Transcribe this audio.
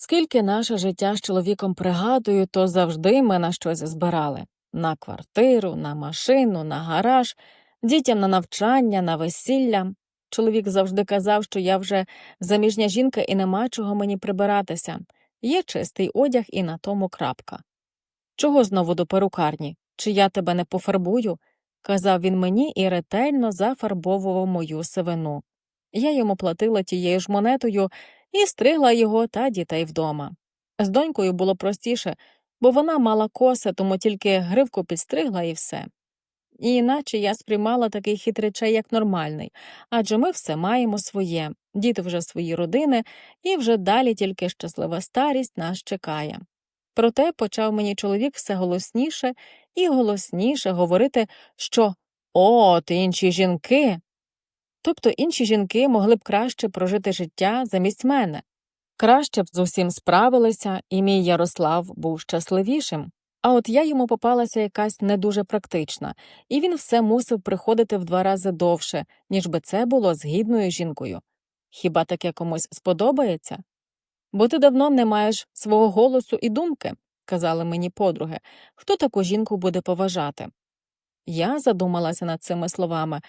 Скільки наше життя з чоловіком пригадую, то завжди ми на щось збирали на квартиру, на машину, на гараж, дітям на навчання, на весілля. Чоловік завжди казав, що я вже заміжня жінка і нема чого мені прибиратися. Є чистий одяг і на тому крапка. Чого знову до перукарні? Чи я тебе не пофарбую? казав він мені і ретельно зафарбовував мою сивину. Я йому платила тією ж монетою і стригла його та дітей вдома. З донькою було простіше, бо вона мала коси, тому тільки гривку підстригла і все. І іначе я сприймала такий хід речей як нормальний, адже ми все маємо своє, діти вже свої родини, і вже далі тільки щаслива старість нас чекає. Проте почав мені чоловік все голосніше і голосніше говорити, що от інші жінки. Тобто інші жінки могли б краще прожити життя замість мене, краще б з усім справилися, і мій Ярослав був щасливішим. А от я йому попалася якась не дуже практична, і він все мусив приходити в два рази довше, ніж би це було з гідною жінкою. Хіба таке комусь сподобається? Бо ти давно не маєш свого голосу і думки, казали мені подруги, хто таку жінку буде поважати. Я задумалася над цими словами,